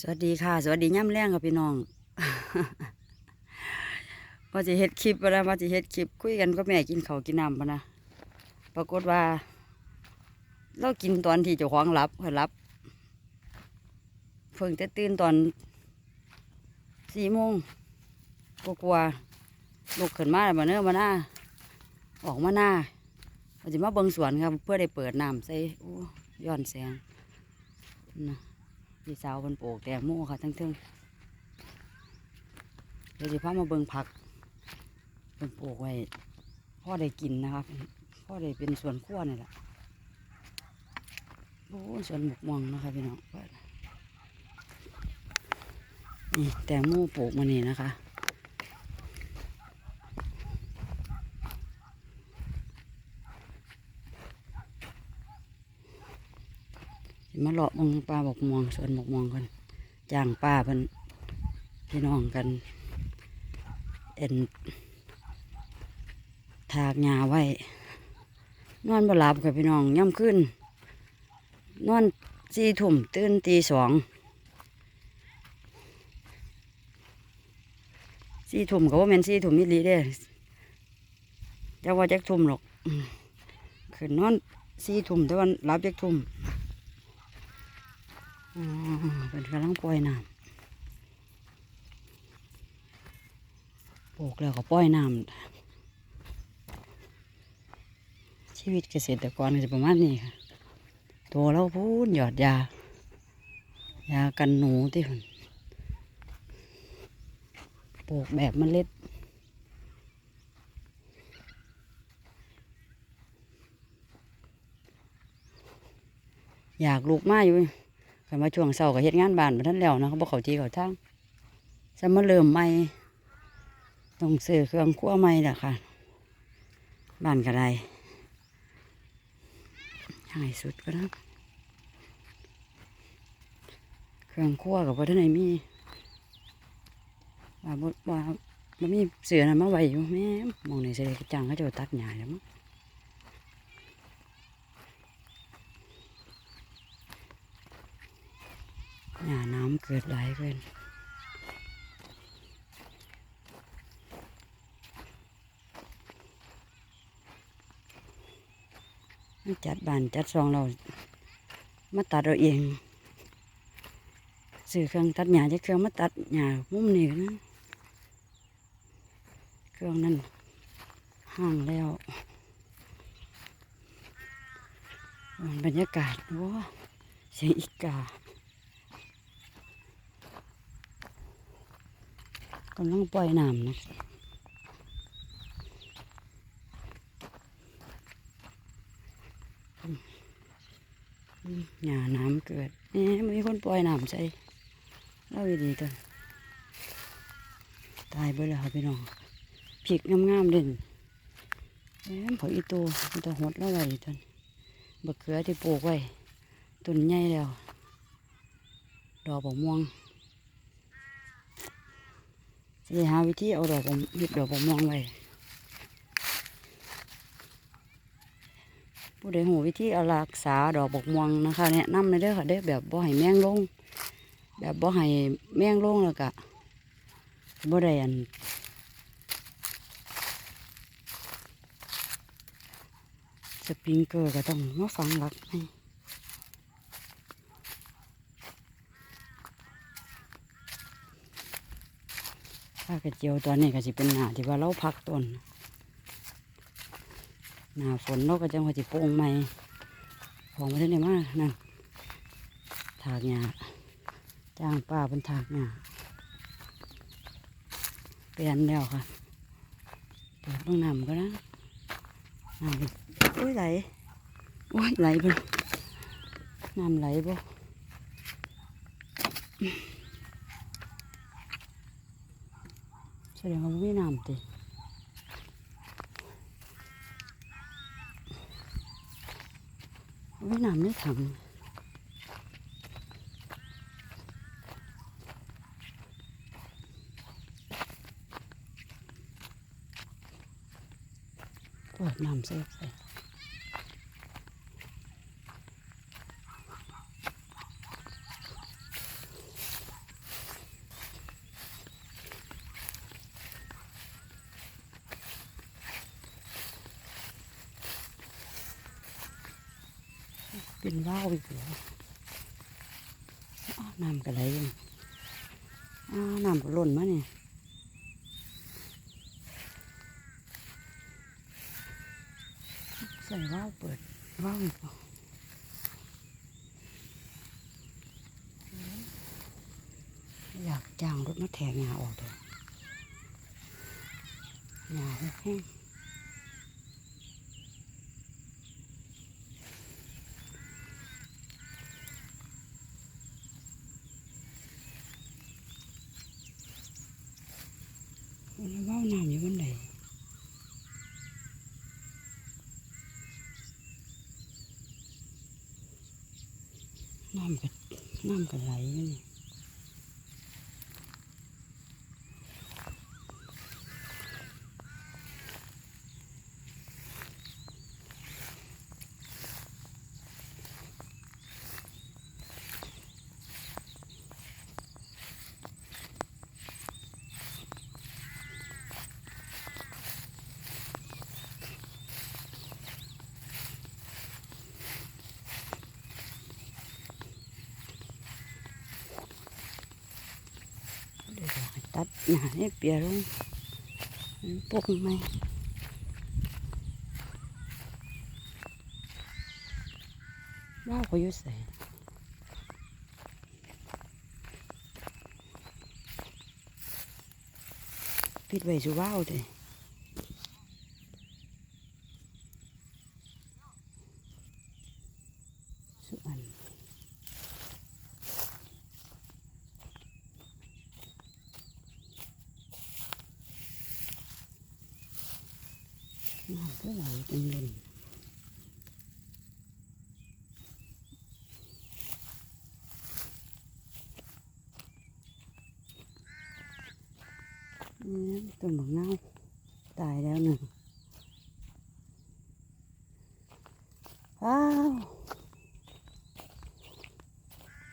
สวัสดีค่ะ สวัสดีย่ำแรงค่ะพี่น้องว่าจะเฮ็ดคลิปว่าว่าจะเฮ็ดคลิป คุยกันก็แม่กินเขากินน้ำปะนะปรากฏว่า เรากินตอนที่เจ้าของหลับเพิ่นหลับเพิ่งจะตื่นตอนสี่โมงกลัวๆลุกขึ้นมาแล้วมาเนื้อมาหน้า ออกมาหน้าเราจะมาเบิงสวนครับ เพื่อได้เปิดน้ำใส่ย้อนแสงนะ พี่สาวมันปลูกแตงโมค่ะทั้งทั้งเดี๋ยวจะพามาเบิ่งผักเป็นปลูกไว้พ่อได้กินนะครับพ่อได้เป็นสวนขั้วนี่แหละโอ้สวนหมกม่วงนะคะพี่น้องนี่แตงโมปลูกมานี่นะคะ มาเลาะมองปลาบอกม่วงสวนบอกม่วงกันจ้างป้าเพิ่นพี่น้องกันเอ็นถากหญ้าไว้ นอนบ่หลับกับพี่น้องย่ำขึ้น นอนสี่ทุ่มตื่นตีสองสี่ทุ่มก็ว่าแม่นสี่ทุ่มมิลีเด้จะว่าจักทุ่มหรอกอืมขึ้นนอนสี่ทุ่มแต่วันรับจักทุ่ม อ๋อเป็นกำลังปล่อยน้ำปลูกแล้วก็ปล่อยน้ำชีวิตเกษตรกรก็จะประมาณนี้ค่ะ ตัวเราพูนหยอดยา ยากันหนูที่มันปลูกแบบเมล็ดอยากลูกมาอยู่ ก็มาช่วงเสาร์ก็เฮ็ดงานบ้านมาท่านแล้วนะเขาบอกเขาทีเขาทางจะมาเริ่มใหม่ต้องซื้อเครื่องครัวใหม่ละค่ะ บ้านก็ได้ให้สุดก็นะเครื่องครัวกับว่าท่านไหนมีว่าบ่ว่ามันมีเสือนะมาไว้อยู่แม่มองในเสได็จจังเขาจะตัดหญ้าแล้วมั้ง หญ้าน้ำเกิดไหลายเกินจัดบานจัดซองเรามาตัดเราเองซื้อเครื่องตัดหญ้าจะเครื่องมาตัดหญ้ามุมนี้นะเครื่องนั้นห่างแล้วบรรยากาศว้าเสียงอีกา กำลังปล่อยน้ำนะอืมอืมหญ้าน้ำเกิดเอ๊ะมีคนปล่อยน้ำใส่เล่าดีๆจังตายไปแล้วพี่น้องผิกงามๆเด่นเอ๊ะเผาอีตัวมันจะหดแล้วไว้จนบักเขือที่ปลูกไว้ต้นใหญ่แล้ว ดอกบกม่วง จะหาวิธีเอาดอกผมหยิบดอกผมมองไว้ผู้ใดหูวิธีเอารักษาดอกบกม่วงนะคะแนะนำในอยเด้อค่ะเด้อแบบบ่ให้แมงลง แบบบ่ให้แมงลงแล้วก็บ่ได้อันสปริงเกอร์ก็ต้องมาฟังรักให้ ถ้ากระเจียวตัวนี้ก็จะเป็นหนาที่ว่าเราพักต้นหนาฝนเราก็จังว่าจะโป่งใหม่ของไม่ได้เลยมากนั่นถากหญ้าจ้างป้าเป็นถากหญ้าเปลี่ยนแล้วค่ะเปิดเบื้องน้ำก็นะน้ำอุ้ยไหลอุ้ยไหลไปน้ำไหลบ่ แส ดงว่าไม่น้ำติบ่มีน้ำในถังปวดน้ำเส่ใส่ เป็นว่าวอีกแล้วน้ำกระไรยังอ้าวน้ำก็หล่นมาเนี่ยใส่ว่าวเปิดว่าวอีกแล้วอยากจ้างรถมาแทงงาออกเถอะงาแห้ง มันว่าวน้ำอยู่บนไหน น้ำก็น้ำก็ไหลนี่เดี๋ยวให้ตัดหนาให้เปียลงมันปกไหมบ้าเขาอยู่ใส่ปิดไว้สูว่าวเลยสุอัน น้ำก็ไหลเป็นเลนนี่ต้นหมะนาตายแล้วหนึ่งว้าว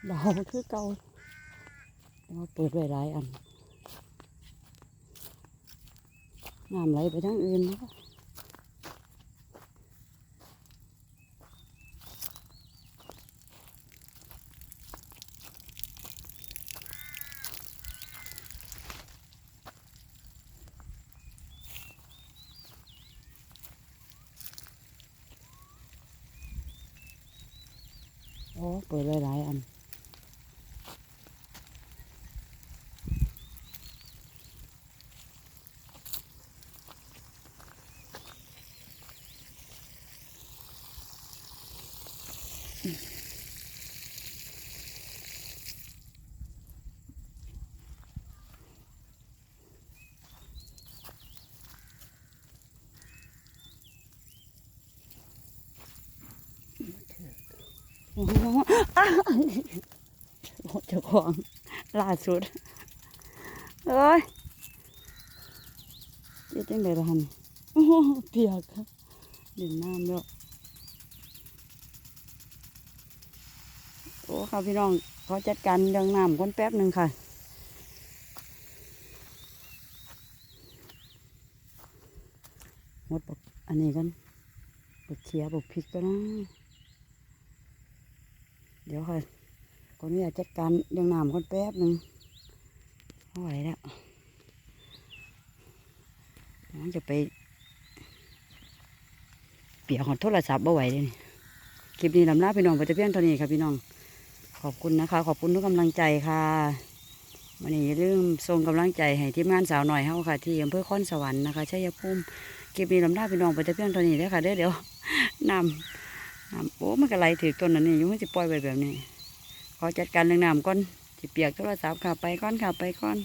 เบาคือเก่าเราเปิดไว้หลายอันน้ำไหลไปทางอื่นแล้ว โอ้เปิดหลายๆอันโอ้โหอ้าวโอ้ เจ้าของล่าสุดเอ้ยเจ๊จังไดล่ะฮันโอ้โหเปียกครับเด่นน้ำแล้วโอ้ค่ะพี่น้องเขาจัดการเรื่องน้ำคนแป๊บหนึ่งค่ะหมดบอกอันนี้กันบอกเขียบอกพริกก็นะ ดี๋ยวค่ะคนนี้จัดการเรื่องน้ำคนแป๊บหนึ่งไม่ไหวแล้วมันจะไป เปียกหอดโทรศัพท์บ่ไหวเลยคลิปนี้ลำลาพี่น้องไปแต่เพียงเท่านี้ค่ะพี่น้อง ขอบคุณนะคะ ขอบคุณทุกกำลังใจค่ะวันนี้อย่าลืมส่งกำลังใจให้ทีมงานสาวหน่อยเฮาค่ะ ที่อำเภอค้อนสวรรค์นะคะชัยภูมิคลิปนี้ลำลาพี่น้องไปแต่เพียงเท่านี้เด้ค่ะเด้อเดี๋ยวนำ โอ้มันก็ไหลถือต้นนั่นนี่ยุ่งสิปล่อยไปแบบนี้ขอจัดการเรื่องน้ำก่อนสิเปียกโทรศัพท์ข่าไปก่อนข่าไปก่อน